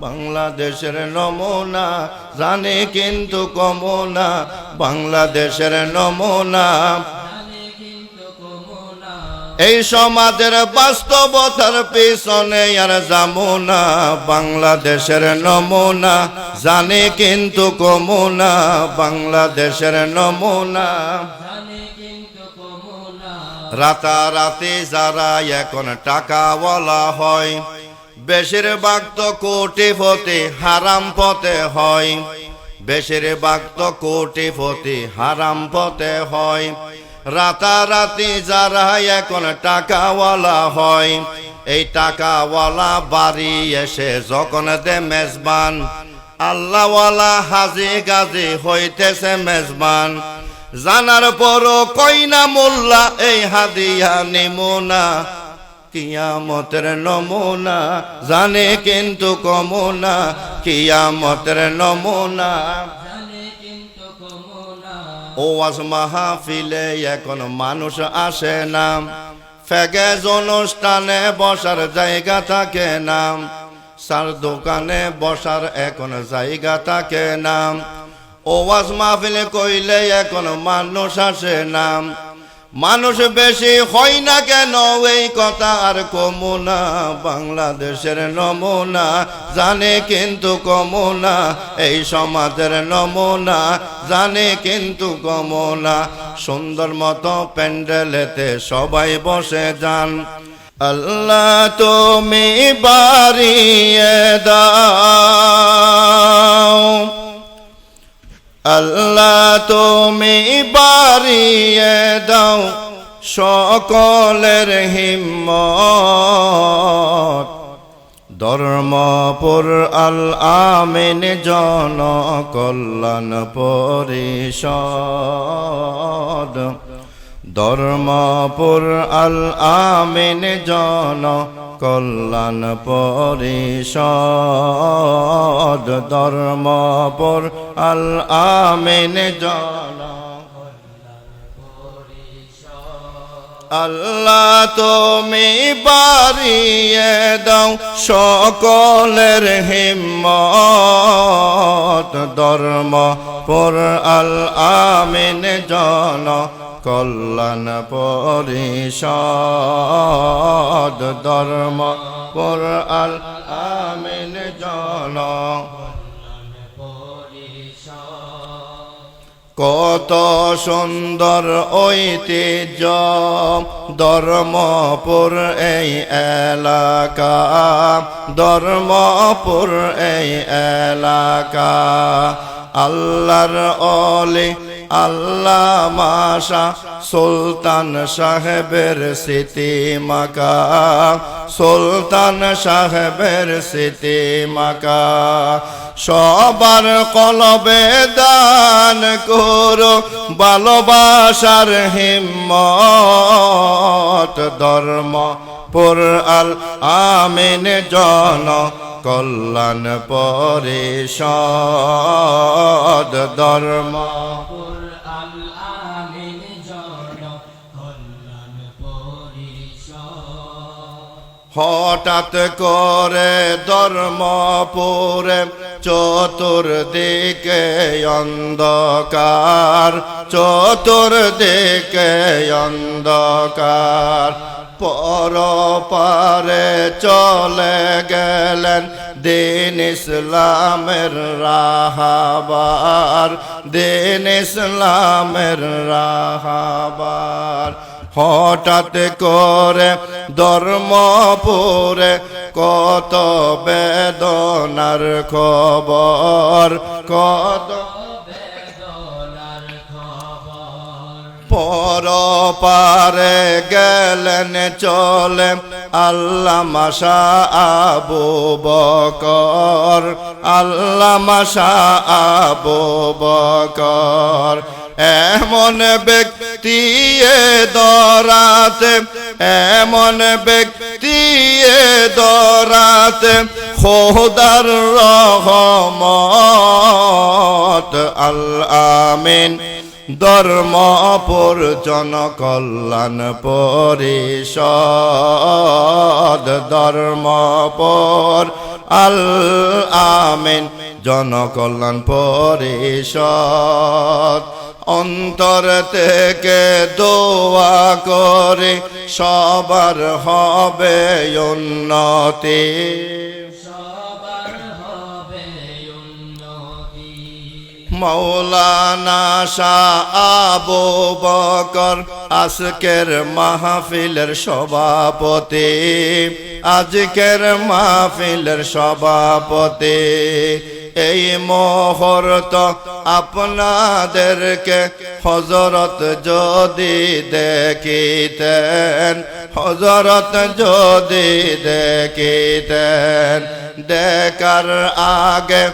বাংলাদেশের নমুনা, জানে কিন্তু কমনা, বাংলাদেশের নমুনা। এই সমাজের বাস্তবতার পিছনে আর যামুনা বাংলাদেশের নমুনা, জানে কিন্তু কমুনা, বাংলাদেশের নমুনা। রাতারাতি যারা এখন টাকাওয়ালা হয় বেশিরভাগ তো কোটিপতি, হারাম পথে হয়। বেশিরভাগ তো কোটিপতি, হারাম পথে হয়। রাতারাতি যারা এখন টাকাওয়ালা হয়, এই টাকাওয়ালা বাড়ি এসে যখন দে মেজবান, আল্লাহওয়ালা হাজি গাজি হইতেছে মেজবান। জানার পরও কইনা মোল্লা, এই হাদিয়া নিমুনা কিয়ামতের নমুনা, জানে কিন্তু কমুনা, কিয়ামতের নমুনা। ও আজ মাহফিলে এখন মানুষ আসে না। ফেগেজ অনুষ্ঠানে বসার জায়গা থাকে না। সার দোকানে বসার এখন জায়গা থাকে না। ওয়াজ মাহফিলে কইলে এখন মানুষ আসে না। মানুষ বেশি হয় না কেন? এই কথা আর কমুনা বাংলাদেশের নমুনা জানে কিন্তু কমুনা এই সমাজের নমুনা জানে কিন্তু কমুনা সুন্দর মতো প্যান্ডেলেতে সবাই বসে যান। আল্লাহ তুমি বাড়িয়ে দাও। আল্লাহ তুমি বাড়িয়ে দাও সকলের হিম্মত। ধর্মপুর আল আমিন জন কল্যাণ পরিষদ। ধর্মপুর আল আমিন জন কল্যাণ পরিষদ। ধর্মপুর আল আমিন জন আল্লাহ তুমি বাড়িয়ে দাও সকলের হিম্মত। ধর্ম পর আল আমিন জন কল্যাণ পরিষদ ধর্ম পর আল আমিন জন। কত সুন্দর ঐতিহ্য ধর্মপুর এই এলাকা, ধর্মপুর এই এলাকা। আল্লাহর অলি আল্লাহ মাশা সুলতান সাহেবের স্মৃতি মাকা। সুলতান সাহেবের স্মৃতি মাকা। সবার কলবে দান করো, ভালোবাসার হিম্মত, ধর্ম, পুর আল আমিন, জন কল্যাণ, পরিষদ, ধর্ম হঠাৎ করে ধর্মপুরে চতুর্দিকে অন্ধকার চতুর্দিকে অন্ধকার। পর পারে চলে গেলেন দিন ইসলামের রাহাবার, দিন ইসলামের রাহাবার। হঠাৎ করে ধর্মপুরে কত বেদনার খবর, কত পর পারে গেলেন চলে আল্লাহ মাসা আবু বকর, আল্লাহ মাসা আবু বকর। এমন ব্যক্তি দরাতে, এমন ব্যক্তি দরাতে খোদার রহমত আল আমিন ধর্ম ধর্মপুর জনকল্যাণ পরিষদ ধর্মপুর আল আমিন জনকল্যাণ পরিষদ। অন্তর থেকে দোয়া করে, সবার হবে উন্নতি। মৌলানা শাহ আবু বকর আজকের মাহফিলের সভাপতি, আজকের মাহফিলের সভাপতি। এই মুহূর্ত আপনাদেরকে হজরত যদি দেখিতেন হজরত যদি দেখিতেন, দেখার আগে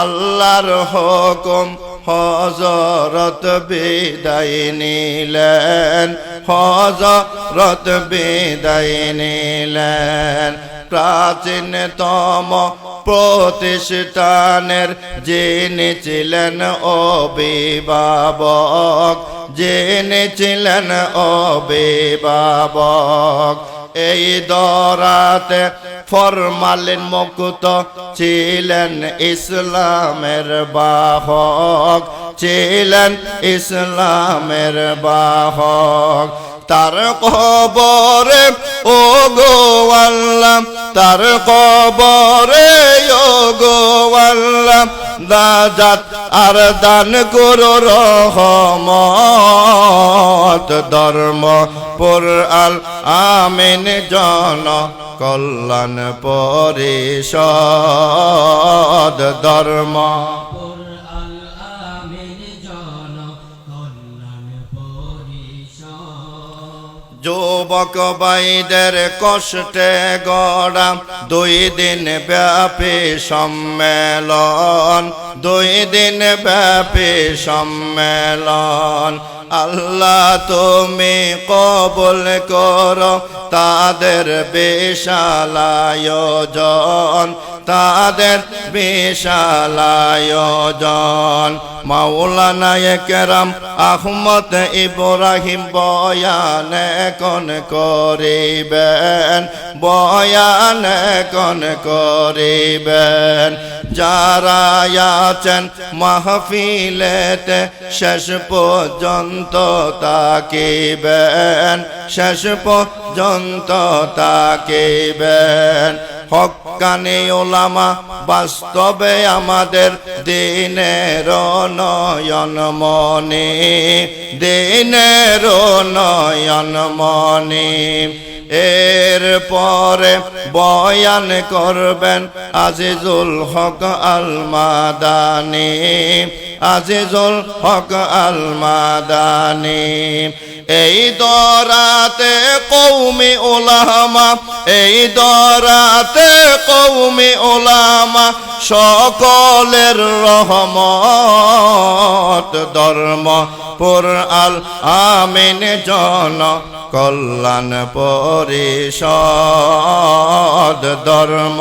আল্লাহর হুকুম হজরত বিদায় নিলেন হজরত বিদায় নিলেন। প্রাচীনতম প্রতিষ্ঠানের যিনি ছিলেন অভিভাবক, যিনি ছিলেন অভিভাবক, এই দরাতে ফরমালিন মুক্ত ছিলেন ইসলামের বাহক, ছিলেন ইসলামের বাহক। তার কবরে, ও গো আল্লাহ, তার কবরে, ও গো আল্লাহ, দাজাত আর দান করো রহমত, ধর্ম পুর আল আমিন, জন কল্যাণ পরিষদ, ধর্ম পরিষদ যুবক বাইদের কষ্টে গড়া দুই দিন ব্যাপী সম্মেলন, দুই দিন ব্যাপী সম্মেলন। আল্লাহ তুমি কবুল করো, তাদের বিশাল আয়োজন। তাদের বিশাল আয়োজন মাওলানা কেরাম আহমদ ইব্রাহিম বয়ান কোন করিবেন, বয়ান কোন করিবেন। যারা আছেন মাহফিলেতে শেষ পর্যন্ত তাকিবেন, শেষ পর্যন্ত তাকিবেন। হকানি ওলামা বাস্তবে আমাদের দিনের নয়ন মনে, দিনের নয়ন মনে। এর পরে বয়ান করবেন আজিজুল হক আল মাদানি আজিজুল হক আল মাদানি এই দরাতে কৌমি ওলামা এই দরাতে কৌমি ওলামা সকলের রহমত, ধর্ম, পুর আল আমিন, জন কল্যাণ, পরিষদ, ধর্ম।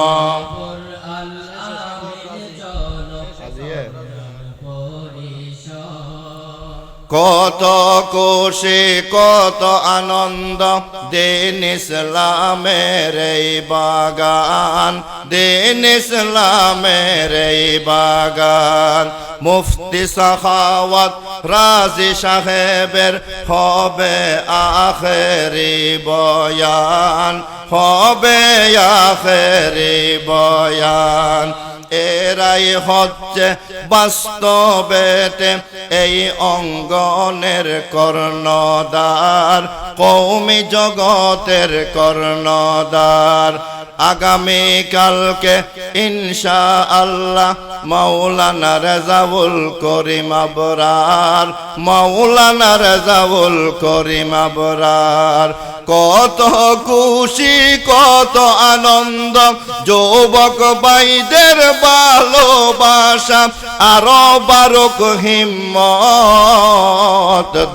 কত খুশি, কত আনন্দ। দিন ইসলামের বাগান, দিন ইসলামের বাগান। মুফতি সাখাওয়াত, রাজি সাহেবের হবে আখেরি বয়ান, হবে আখেরি বয়ান। এরাই হচ্ছে বাস্তবেতে এই অঙ্গনের কর্ণদার কৌমি জগতের কর্ণদার আগামী কালকে ইনশা আল্লাহ মাওলানা রেজাউল করিম আবরার, মাওলানা রেজাউল করিম আবরার। কত খুশি, কত আনন্দ, যুবক বাইদের ভালোবাসা, আরও বারক হিম্মত,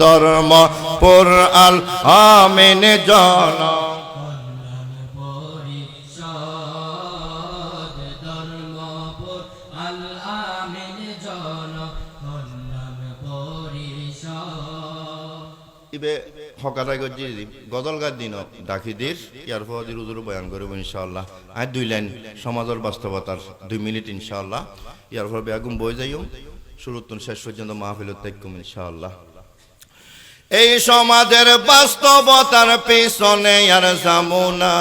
ধর্ম, পুর আল আমিন জন ইবে হকাতাই গজি দিন ইয়ার বয়ান করব ইনশাআল্লাহ। দুই লাইন সমাজের বাস্তবতার দুই মিনিট ইনশাআল্লাহ। ইয়ার বেগুম বই যাইও শেষ পর্যন্ত মাহফিলত দেখুম ইনশাআল্লাহ। এই সমাজের বাস্তবতার পেছনে আর জামুনা,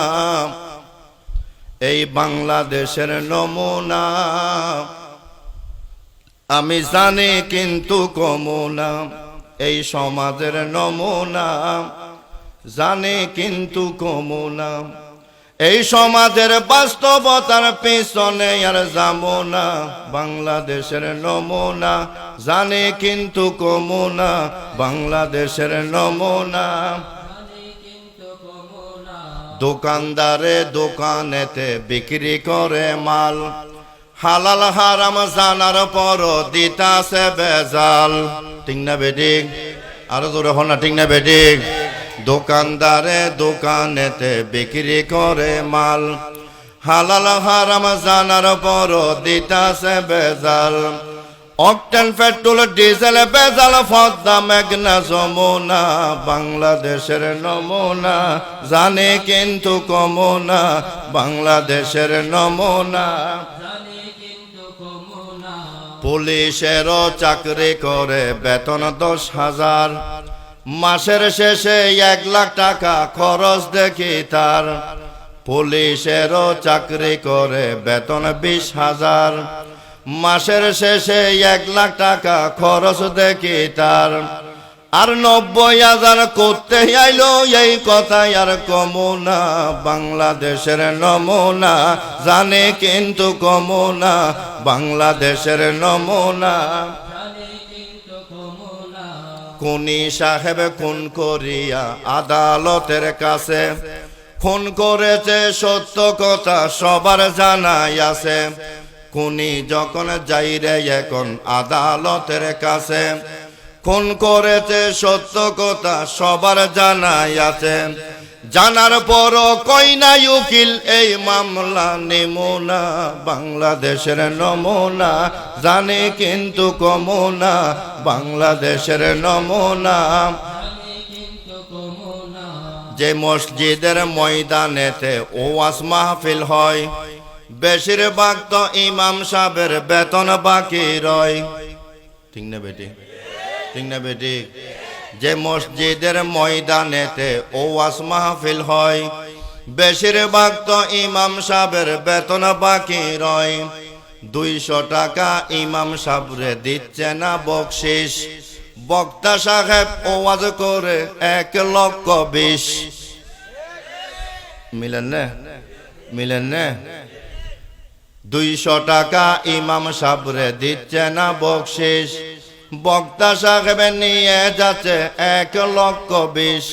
এই বাংলাদেশের নমুনা। আমি জানি কিন্তু কমুনা। এই সমাজের নমুনা। জানে কিন্তু কমুনা। এই সমাজের বাস্তবতার পেছনে আর জামুনা বাংলাদেশের নমুনা, জানে কিন্তু কমুনা। বাংলাদেশের নমুনা। দোকানদারে দোকানেতে বিক্রি করে মাল। হালাল হারাম জানার পর দিতাছে বেজাল। ঠিক না বেডিক আরও জোরে হল না ঠিক না বেডিক দোকানদারে দোকানেতে বিক্রি করে মাল হালাল হারাম জানার পর দিতাছে বেজাল অকটেন পেট্রোল ডিজেল বেজাল ফদ্দা মেঘনা যমুনা বাংলাদেশের নমুনা জানে কিন্তু কমুনা বাংলাদেশের নমুনা পুলিশেরও চাকরি করে বেতন দশ হাজার। মাসের শেষে এক লাখ টাকা খরচ দেখি তার। পুলিশেরও চাকরি করে বেতন বিশ হাজার। মাসের শেষে এক লাখ টাকা খরচ দেখি তার। আর নব্বই হাজার করতে আইলো, এই কথাই আর কমুনা বাংলাদেশের নমুনা, জানে কিন্তু কমুনা বাংলাদেশের নমুনা, খুনি সাহেব খুন করিয়া আদালতের কাছে। খুন করেছে সত্য কথা সবার জানাই আছে। খুনি যখন যাইরে এখন আদালতের কাছে। খুন করেছে সত্য কথা সবার জানাই আছে। জানার পর কইনা উকিল, এই মামলা নিমুনা, বাংলাদেশের নমুনা, জানে কিন্তু কমুনা, বাংলাদেশের নমুনা। যে মসজিদের ময়দানেতে ওয়াজ মাহফিল হয়, বেশিরভাগ তো ইমাম সাহেবের বেতন বাকি রয়। ঠিক না বেটি? ঠিক না যে মসজিদের ময়দানেতে ওয়াজ মাহফিল হয় বেশিরভাগ তো ইমাম সাহেবের বেতন বাকি রয়। দুইশো টাকা ইমাম সাহেবরে দিচ্ছে না বকশিস। বক্তা সাহেব ওয়াজ করে এক লক্ষ বিশ। মিলেন না? মিলেন না? দুইশো টাকা ইমাম সাবরে দিচ্ছে না বকশিস। বক্তা সাহেব নিয়ে যাচ্ছে এক লক্ষ বিশ।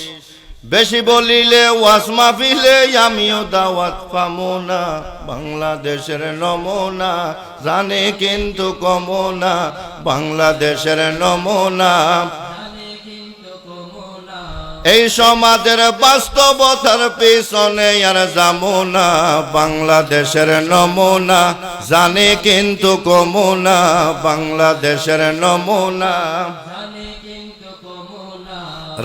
বেশি বলিলে ওয়াস মাহফিলে আমিও দাওয়াত পামো না। বাংলাদেশের নমুনা জানে কিন্তু কমুনা। বাংলাদেশের নমুনা এই সমাজের বাস্তবতার পিছনে আর জামুনা বাংলাদেশের নমুনা জানে কিন্তু কমুনা, বাংলাদেশের নমুনা।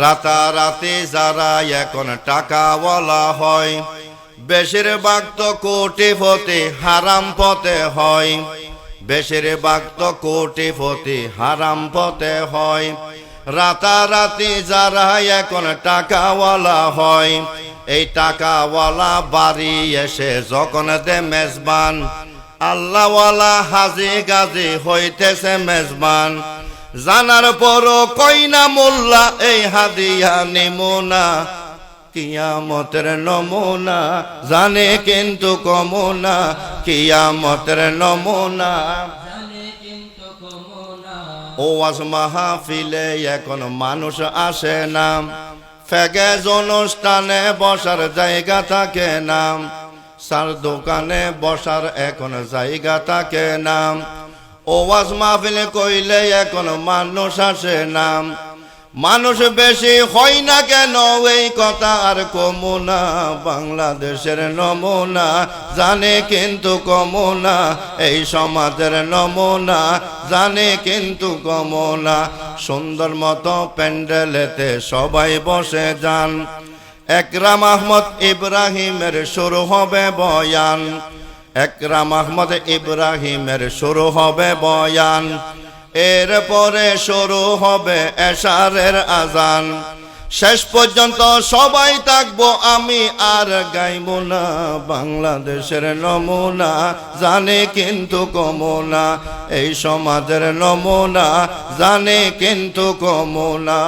রাতারাতি যারা এখন টাকাওয়ালা হয়, বেশিরভাগ তো কোটিপতি হারাম পথে হয়। বেশিরভাগ তো কোটিপতি হারাম পথে হয়। রাতারাতি যারা এখন টাকাওয়ালা হয়, এই টাকাওয়ালা বাড়ি এসে যখন দে মেজবান আল্লাহওয়ালা হাজি গাজি হইতেছে মেজবান। জানার পরও কইনা মোল্লা, এই হাদিয়া নিমুনা। কিয়ামতের নমুনা, জানে কিন্তু কমুনা। কিয়ামতের নমুনা কমুনা। ওয়াজ মাহফিলে এখন মানুষ আসে না ফেগেজ অনুষ্ঠানে বসার জায়গা থাকে না সার দোকানে বসার এখন জায়গা থাকে না ওয়াজ মাহফিলে কইলে এখন মানুষ আসে না মানুষ বেশি হয় না কেন? এই কথা আর কমুনা বাংলাদেশের নমুনা জানে কিন্তু কমুনা এই সমাজের নমুনা জানে কিন্তু কমুনা সুন্দর মতো প্যান্ডেলেতে সবাই বসে যান। একরাম আহমদ ইব্রাহিমের শুরু হবে বয়ান। একরাম আহমদ ইব্রাহিমের শুরু হবে বয়ান। এরপরে শুরু হবে এশারের আজান। শেষ পর্যন্ত সবাই থাকব আমি আর গাইব না। বাংলাদেশের নমুনা জানে কিন্তু কমুনা। এই সমাজের নমুনা জানে কিন্তু কমুনা।